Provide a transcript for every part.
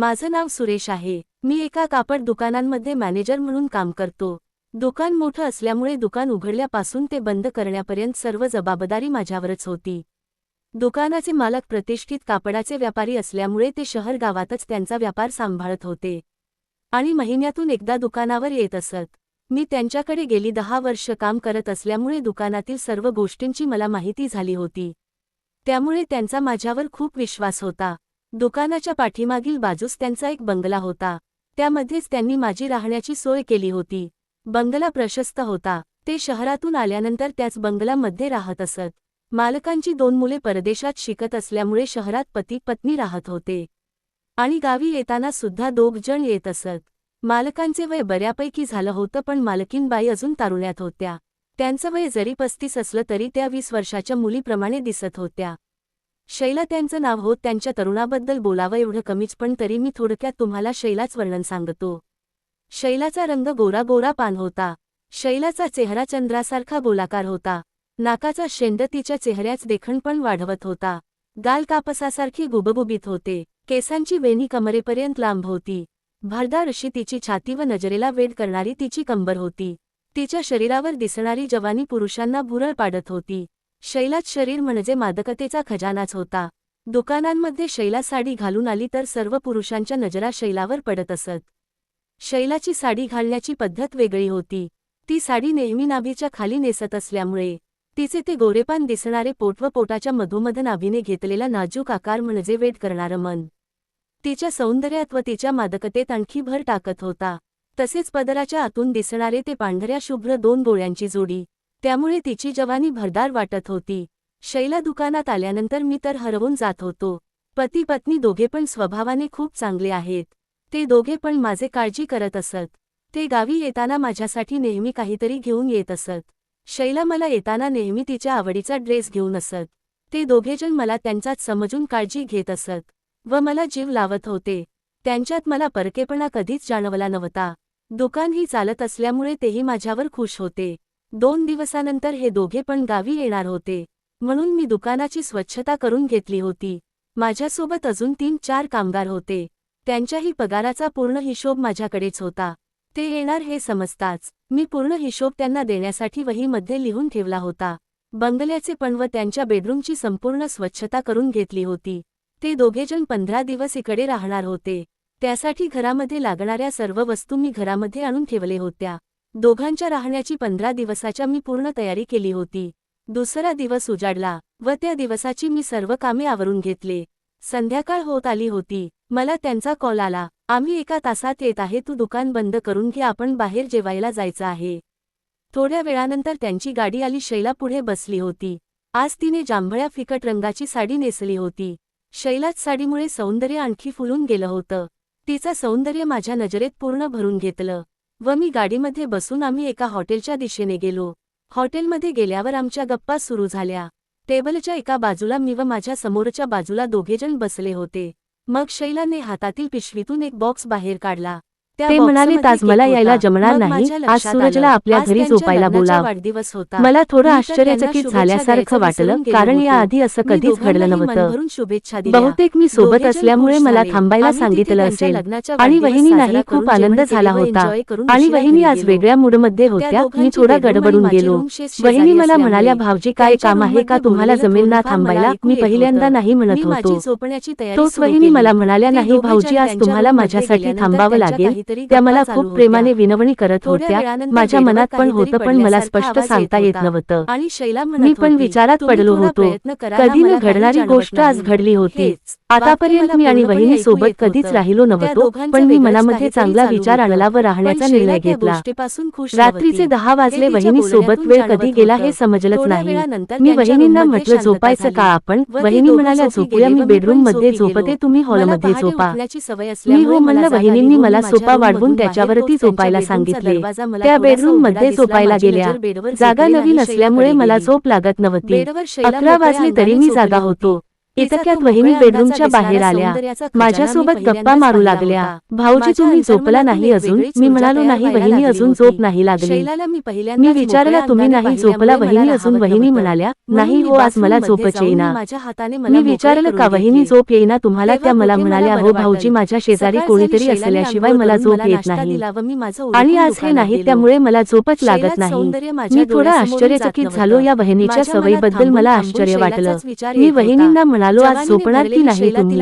माझं नाव सुरेश आहे. मी एका कापड दुकानांमध्ये मॅनेजर म्हणून काम करतो. दुकान मोठं असल्यामुळे दुकान उघडल्यापासून ते बंद करण्यापर्यंत सर्व जबाबदारी माझ्यावरच होती. दुकानाचे मालक प्रतिष्ठित कापडाचे व्यापारी असल्यामुळे ते शहर गावातच त्यांचा व्यापार सांभाळत होते. आणि महिन्यातून एकदा दुकानावर येत असत. मी त्यांच्याकडे गेली दहा वर्ष काम करत असल्यामुळे दुकानातील सर्व गोष्टींची मला माहिती झाली होती. त्यामुळे त्यांचा माझ्यावर खूप विश्वास होता. दुकानाच्या पाठीमागील बाजूस त्यांचा एक बंगला होता. त्यामध्येच त्यांनी माझी राहण्याची सोय केली होती. बंगला प्रशस्त होता. ते शहरातून आल्यानंतर त्याच बंगलामध्ये राहत असत. मालकांची दोन मुले परदेशात शिकत असल्यामुळे शहरात पती पत्नी राहत होते. आणि गावी येताना सुद्धा दोघ जण येत असत. मालकांचे वय बऱ्यापैकी झालं होतं पण मालकीनबाई अजून तारुण्यात होत्या. त्यांचं वय जरी पस्तीस असलं तरी त्या वीस वर्षाच्या मुलीप्रमाणे दिसत होत्या. शैला त्यांचं नाव होत त्यांच्या तरुणाबद्दल बोलावं एवढं कमीच पण तरी मी थोडक्यात तुम्हाला शैलाच वर्णन सांगतो. शैलाचा रंग गोरा गोरा पान होता. शैलाचा चेहरा चंद्रासारखा गोलाकार होता. नाकाचा शेंड तिच्या चेहऱ्याच देखण पण वाढवत होता. गाल कापसासारखी गुबगुबीत होते. केसांची वेणी कमरेपर्यंत लांब होती. भरदार अशी तिची छाती व नजरेला वेड करणारी तिची कंबर होती. तिच्या शरीरावर दिसणारी जवानी पुरुषांना भुरळ पाडत होती. शैलात शरीर म्हणजे मादकतेचा खजानाच होता. दुकानांमध्ये शैला साडी घालून आली तर सर्व पुरुषांच्या नजरा शैलावर पडत असत. शैलाची साडी घालण्याची पद्धत वेगळी होती. ती साडी नेहमी नाभीच्या खाली नेसत असल्यामुळे तिचे ते गोरेपान दिसणारे पोट व पोटाच्या मधोमध नाभीने घेतलेला नाजूक आकार म्हणजे वेट करणारं मन. तिच्या सौंदर्यात व तिच्या मादकतेत आणखी भर टाकत होता. तसेच पदराच्या आतून दिसणारे ते पांढऱ्या शुभ्र दोन गोळ्यांची जोडी त्यामुळे तिची जवानी भरदार वाटत होती. शैला दुकानात आल्यानंतर मी तर हरवून जात होतो. पती पत्नी दोघे पण स्वभावाने खूप चांगले आहेत. ते दोघे पण माझे काळजी करत असत. ते गावी येताना माझ्यासाठी नेहमी काहीतरी घेऊन येत असत. शैला मला येताना नेहमी तिच्या आवडीचा ड्रेस घेऊन असत. ते दोघेजण मला त्यांच्यात समजून काळजी घेत असत व मला जीव लावत होते. त्यांच्यात मला परकेपणा कधीच जाणवला नव्हता. दुकान ही चालत असल्यामुळे तेही माझ्यावर खुश होते. दोन दिवसानंतर हे दोघे पण गावी येणार होते. म्हणून मी दुकानाची स्वच्छता करून घेतली होती. माझ्यासोबत अजून तीन चार कामगार होते. त्यांच्याही पगाराचा पूर्ण हिशोब माझ्याकडेच होता. ते येणार हे समजताच मी पूर्ण हिशोब त्यांना देण्यासाठी वहीमध्ये लिहून ठेवला होता. बंगल्याचे पण व त्यांच्या बेडरूमची संपूर्ण स्वच्छता करून घेतली होती. ते दोघेजण पंधरा दिवस इकडे राहणार होते. त्यासाठी घरामध्ये लागणाऱ्या सर्व वस्तू मी घरामध्ये आणून ठेवले होत्या. दोघांच्या राहण्याची पंधरा दिवसाच्या मी पूर्ण तयारी केली होती. दुसरा दिवस उजाडला व त्या दिवसाची मी सर्व कामे आवरून घेतले. संध्याकाळ होत आली होती. मला त्यांचा कॉल आला आम्ही एका तासात येत आहे तू दुकान बंद करून घे आपण बाहेर जेवायला जायचं आहे. थोड्या वेळानंतर त्यांची गाडी आली शैला पुढे बसली होती. आज तिने जांभळ्या फिकट रंगाची साडी नेसली होती. शैलाच साडीमुळे सौंदर्य आणखी फुलून गेलं होतं. तिचं सौंदर्य माझ्या नजरेत पूर्ण भरून घेतलं. व मी गाडीमध्ये बसून आम्ही एका हॉटेलच्या दिशेने गेलो. हॉटेलमध्ये गेल्यावर आमच्या गप्पा सुरू झाल्या. टेबलच्या एका बाजूला मी व माझ्या समोरच्या बाजूला दोघेजण बसले होते. मग शैलाने हातातील पिशवीतून एक बॉक्स बाहेर काढला. ते म्हणाले, "ताज, मला यायला होता." जमणार नाही. आज सूरजला. आपल्या आज घरी झोपायला बोलाव. वाढदिवस होता मला थोडं आश्चर्यचकित झाल्यासारखं वाटलं कारण होतो. याआधी असं कधीच घडलं नव्हतं शुभेच्छा. बहुतेक मी सोबत असल्यामुळे मला. थांबायला सांगितलं असेल आणि वहिनींनाही साजरा खूप आनंद झाला होता आणि वहिनी आज. वेगळ्या मूडमध्ये त्या होत्या मी थोडा गडबडून गेलो वहिनी मला म्हणाल्या भाऊजी काय काम आहे का तुम्हाला जमेल ना थांबायला मी पहिल्यांदा. नाही म्हणत होतो तोच वहिनी. मला म्हणाल्या नाही भाऊजी आज तुम्हाला माझ्यासाठी थांबावं लागेल काहीतरी त्या मला खूप प्रेमाने. विनवणी करत होत्या माझ्या मनात पण होतं पण मला स्पष्ट सांगता येत होता. नव्हतं आणि शैला मी पण विचारात "तुम्ही पडलो होतो कधी न घडणारी गोष्ट आज नाही." घडली होती आतापर्यंत मी आणि वहिनी सोबत कधीच. राहिलो नव्हतो पण मी मनामध्ये चांगला विचार. आणला व राहण्याचा निर्णय घेतला रात्रीचे. दहा वाजले वहिनी सोबत वेळ कधी गेला. हे समजलंच नाही मी वहिनींना म्हटलं झोपायचं. का आपण वहिनी म्हणाल्या झोपी झोपूया मी बेडरूममध्ये झोपी झोपते. तुम्ही हॉलमध्ये झोपा मी हो म्हणलं जाग आली वहिनींनी व मी मला रूममधून वाढवून त्याच्यावरती झोपायला सांगितले त्या बेडरूममध्ये. झोपायला गेल्या जागा नवीन. असल्यामुळे मला. झोप लागत नव्हती अकरा वाजले तरी मी जागा होती. इतक्यात वहिनी बेडरूमच्या बाहेर आल्या माझ्यासोबत गप्पा मारू लागल्या. भाऊजी तुम्ही झोपला नाही अजून मी म्हणालो नाही वहिनी अजून. झोप नाही लागली मी विचारलं तुम्ही नाही झोपला वहिनी अजून वहिनी. म्हणाल्या नाही हो आज मला झोपच येईना मी विचारलं का वहिनी. झोप येईना तुम्हाला त्या मला म्हणाल्या हो. भाऊजी माझ्या शेजारी कोणीतरी असल्याशिवाय मला झोप येत नाही आणि आज हे नाही. त्यामुळे मला झोपच लागत नाही मी थोडा आश्चर्यचकित झालो. या वहिनीच्या सवयीबद्दल मला आश्चर्य वाटलं मी. वहिनींना म्हणालो आज जवानीने झोपणार की नाही तुम्ही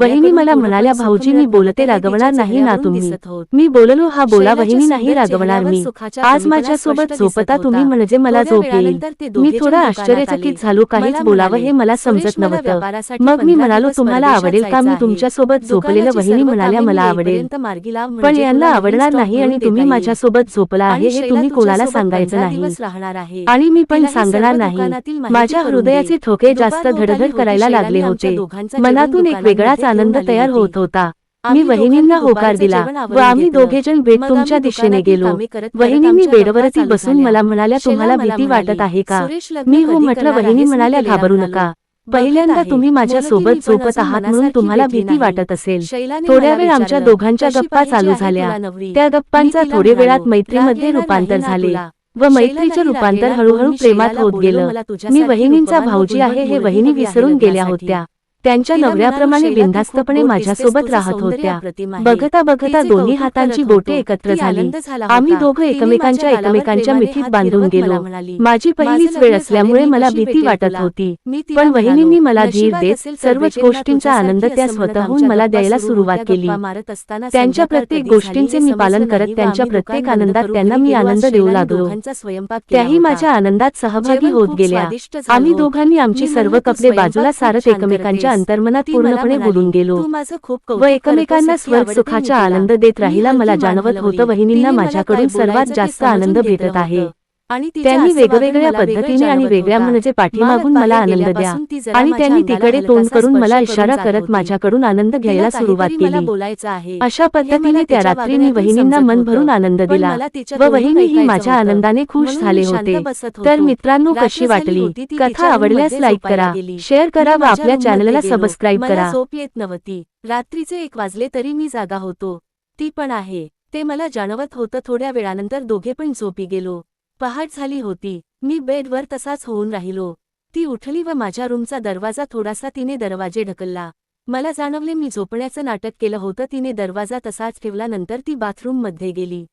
वहिनी मला म्हणाल्या भाऊजी मी बोलते रागवणार नाही ना तुम्ही. मी बोललो हा बोला वहिनी नाही रागवणार मी आज माझ्यासोबत झोपता तुम्ही. म्हणजे मला झोप येईल मी थोडा आश्चर्यचकित. झालो काहीच बोलावं म्हणाले, हे मला "सुरेश, समजत नव्हतं मग मी 15 म्हणालो तुम्हाला आवडेल का मी. तुमच्यासोबत झोपलेलं वहिनी म्हणाल्या मला आवडेल पण म्हणजे यांना आवडणार नाही आणि तुम्ही माझ्यासोबत झोपला. आहे हे तुम्ही कोणाला सांगायचं 15 नाही दिवस राहणार आहे. आणि मी पण सांगणार नाही माझ्या हृदयाचे. ठोके जास्त धडधड करायला शैलाने लागले होते मनातून एक वेगळाच आनंद तयार होती. होत मी वहिनींना होकार दिला व आम्ही. दोघेजण मग तुमच्या दिशेने गेलो वहिनींनी बेडवरती बसून. मला म्हणाल्या तुम्हाला भीती वाटत आहे का "सुरेश, लग्न मी हो म्हटलं वहिनी आहेस?" मी म्हणाल्या घाबरू. नका पहिल्यांदा. तुम्ही मुलगी माझ्यासोबत मी पण झोपत आहात म्हणून तुम्हाला भीती. वाटत असेल थोड्या वेळ आमच्या दोघांच्या "कशी गप्पा चालू झाल्या तुला नवरी?" त्या गप्पांचा तिला थोडे वेळात मैत्रीमध्ये "राग येणार रूपांतर झाले तुला?" व मैत्रीचे रूपांतर हळूहळू प्रेमात होत गेलं. "मला मी वहिनींचा भाऊजी आहे हे वहिनी विसरून गेल्या. होत्या. त्यांच्या नवऱ्याप्रमाणे "शैला, तू खूप बिनधास्तपणे माझ्यासोबत राहत होत्या अप्रतिम आहे." बघता बघता दोन्ही हातांची बोटे. एकत्र झाली आम्ही. दोघं एकमेकांच्या एकमेकांच्या मिठीत बांधून गेलो माझी "माझं पहिलीच वेळ असल्यामुळे मला भीती वाटत तुला?" होती पण वहिनींनी मला धीर "नशिबात देत सर्वच गोष्टींचा आनंद त्या स्वतःहून मला द्यायला सुरू सुरुवात. केली गप्पा मारत असताना त्यांच्या प्रत्येक गोष्टींचे मी पालन करत त्यांच्या प्रत्येक आनंदात त्यांना मी आनंद देऊ लागलो त्याही. माझ्या आनंदात सहभागी होत गेल्या आम्ही. दोघांनी आमची सर्व म्हणलं, "तू कपडे बाजूला सारत एकमेकांच्या करतेस." अंतर्मनात पूर्णपणे बुडून गेलो "तू माझं खूप व एकमेकांना स्वर्ग सुखाचा तिला." आनंद देत राहिला मला जाणवत. होतं वहिनींना माझ्याकडून सर्वात जास्त आनंद भेटत आहे त्यांनी वेगवेगळ्या पद्धतीने आणि वेगळ्या. म्हणजे पाठीमागून मला आनंद द्या आणि त्यांनी तिकडे तोंड करून मला इशारा करत. माझ्याकडून आनंद घ्यायला सुरुवात केली बोलायचं आहे अशा हे पद्धतीने त्या रात्री मी वहिनींना मन. भरून आनंद दिला व वहिनीही ऐकायचं माझ्या. आनंदाने खुश झाले होते तर. मित्रांनो कशी वाटली कथा आवडल्यास लाईक करा. शेअर करा व आपल्या चॅनलला. सबस्क्राईब करा झोप येत नव्हती रात्रीचे एक वाजले तरी मी जागा होतो ती पण आहे ते मला जाणवत होतं थोड्या वेळानंतर दोघे पण झोपी गेलो पहाट झाली होती. मी बेडवर तसाच होऊन राहिलो. ती उठली व माझ्या रूमचा दरवाजा थोडासा तिने दरवाजे ढकलला. मला जाणवले मी झोपण्याचं नाटक केलं होतं. तिने दरवाजा तसाच ठेवला. नंतर ती बाथरूममध्ये गेली.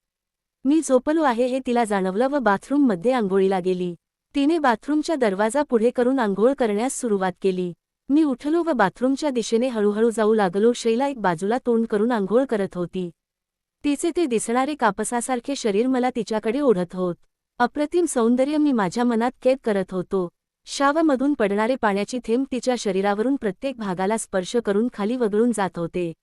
मी झोपलो आहे हे तिला जाणवलं व बाथरूममध्ये आंघोळीला गेली. तिने बाथरूमच्या दरवाजा पुढे करून आंघोळ करण्यास सुरुवात केली. मी उठलो व बाथरूमच्या दिशेने हळूहळू जाऊ लागलो. शैला एक बाजूला तोंड करून आंघोळ करत होती. तिचे ते दिसणारे कापसासारखे शरीर मला तिच्याकडे ओढत होत. अप्रतिम सौंदर्य मी माझ्या मनात कैद करत होतो. शावमधून पडणारे पाण्याची थेंब तिच्या शरीरावरून प्रत्येक भागाला स्पर्श करून खाली वगळून जात होते.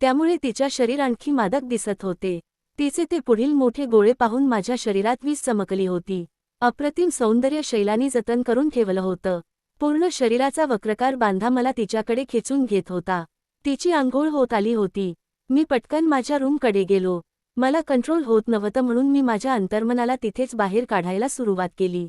त्यामुळे तिच्या शरीर आणखी मादक दिसत होते. तिचे ते पुढील मोठे गोळे पाहून माझ्या शरीरात वीज चमकली होती. अप्रतिम सौंदर्य शैलानी जतन करून ठेवलं होतं. पूर्ण शरीराचा वक्रकार बांधा मला तिच्याकडे खेचून घेत होता. तिची आंघोळ होत आली होती. मी पटकन माझ्या रूमकडे गेलो. मला कंट्रोल होत नव्हतं म्हणून मी माझ्या अंतर्मनाला तिथेच बाहेर काढायला सुरुवात केली.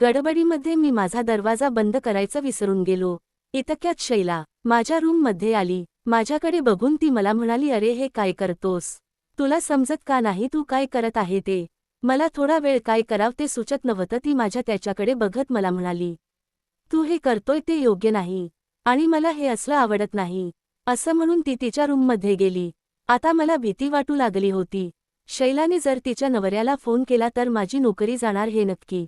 गडबडीमध्ये मी माझा दरवाजा बंद करायचं विसरून गेलो. इतक्यात शैला माझ्या रूममध्ये आली. माझ्याकडे बघून ती मला म्हणाली अरे हे काय करतोस? तुला समजत का नाही? तू काय करत आहे ते? मला थोडा वेळ काय कराव ते सुचत नव्हतं. ती माझ्या त्याच्याकडे बघत मला म्हणाली तू हे करतोय ते योग्य नाही आणि मला हे असलं आवडत नाही. असं म्हणून ती तिच्या रूममध्ये गेली. आता मला भीती वाटू लागली होती. शैलाने जर तिच्या नवऱ्याला फोन केला तर माझी नोकरी जाणार हे नक्की.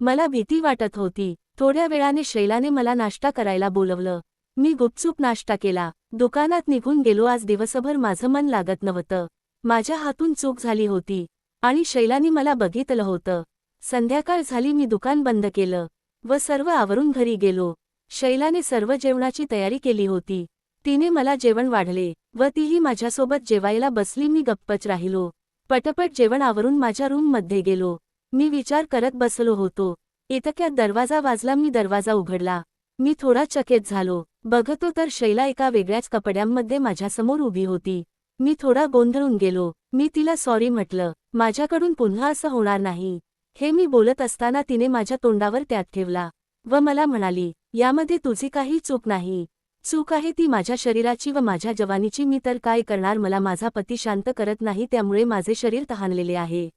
मला भीती वाटत होती. थोड्या वेळाने शैलाने मला नाश्ता करायला बोलवलं. मी गुपचूप नाश्ता केला. दुकानात निघून गेलो. आज दिवसभर माझं मन लागत नव्हतं. माझ्या हातून चूक झाली होती. आणि शैलानी मला बघितलं होतं. संध्याकाळ झाली. मी दुकान बंद केलं व सर्व आवरून घरी गेलो. शैलाने सर्व जेवणाची तयारी केली होती. तिने मला जेवण वाढले व तीही माझ्यासोबत जेवायला बसली. मी गप्पच राहिलो. पटपट जेवण आवरून माझ्या रूममध्ये गेलो. मी विचार करत बसलो होतो. इतक्यात दरवाजा वाजला. मी दरवाजा उघडला. मी थोडा चकित झालो. बघतो तर शैला एका वेगळ्याच कपड्यांमध्ये माझ्यासमोर उभी होती. मी थोडा गोंधळून गेलो. मी तिला सॉरी म्हटलं. माझ्याकडून पुन्हा असं होणार नाही. हे मी बोलत असताना तिने माझ्या तोंडावर त्यात ठेवला व मला म्हणाली यामध्ये तुझी काही चूक नाही. चूक आहे ती माझ्या शरीराची व माझ्या जवानीची. मी तर काय करणार? मला माझा पती शांत करत नाही त्यामुळे माझे शरीर तहानलेले आहे.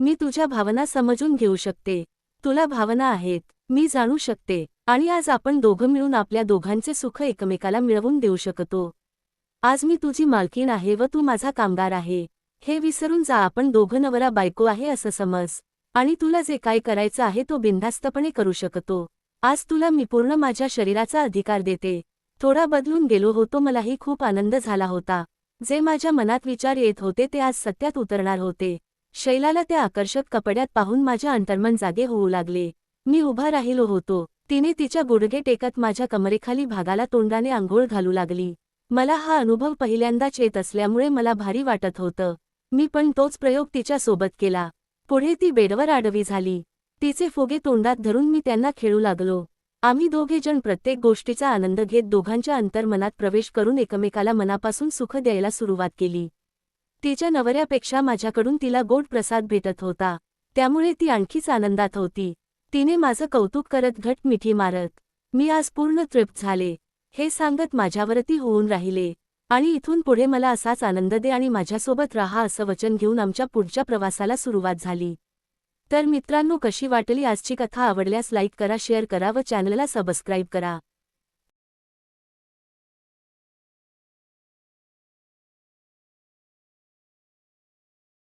मी तुझ्या भावना समजून घेऊ शकते. तुला भावना आहेत. मी जाणू शकते. आणि आज आपण दोघं मिळून आपल्या दोघांचे सुख एकमेकाला मिळवून देऊ शकतो. आज मी तुझी मालकीण आहे व तू माझा कामगार आहे. हे विसरून जा आपण दोघं नवरा बायको आहे असं समज. आणि तुला जे काय करायचं आहे तो बिनधास्तपणे करू शकतो. आज तुला मी पूर्ण माझ्या शरीराचा अधिकार देते. थोडा बदलून गेलो होतो. मलाही खूप आनंद झाला होता. जे माझ्या मनात विचार येत होते ते आज सत्यात उतरणार होते. शैलाला त्या आकर्षक कपड्यात पाहून माझ्या अंतर्मन जागे होऊ लागले. मी उभा राहिलो होतो. तिने तिच्या गुडघे टेकत माझ्या कमरेखाली भागाला तोंडाने आंघोळ घालू लागली. मला हा अनुभव पहिल्यांदाच येत असल्यामुळे मला भारी वाटत होतं. मी पण तोच प्रयोग तिच्या सोबत केला. पुढे ती बेडवर आडवी झाली. तिचे फुगे तोंडात धरून मी त्यांना खेळू लागलो. आम्ही दोघेजण प्रत्येक गोष्टीचा आनंद घेत दोघांच्या अंतर्मनात प्रवेश करून एकमेकाला मनापासून सुख द्यायला सुरुवात केली. तिच्या नवऱ्यापेक्षा माझ्याकडून तिला गोड प्रसाद भेटत होता. त्यामुळे ती आणखीच आनंदात होती. तिने माझं कौतुक करत घट मिठी मारत मी आज पूर्ण तृप्त झाले. हे सांगत माझ्यावरती होऊन राहिले. आणि इथून पुढे मला असाच आनंद दे आणि माझ्यासोबत राहा असं वचन घेऊन आमच्या पुढच्या प्रवासाला सुरुवात झाली. तर मित्रांनो कशी वाटली आजची कथा? आवडल्यास लाईक करा शेअर करा व चॅनलला सबस्क्राईब करा.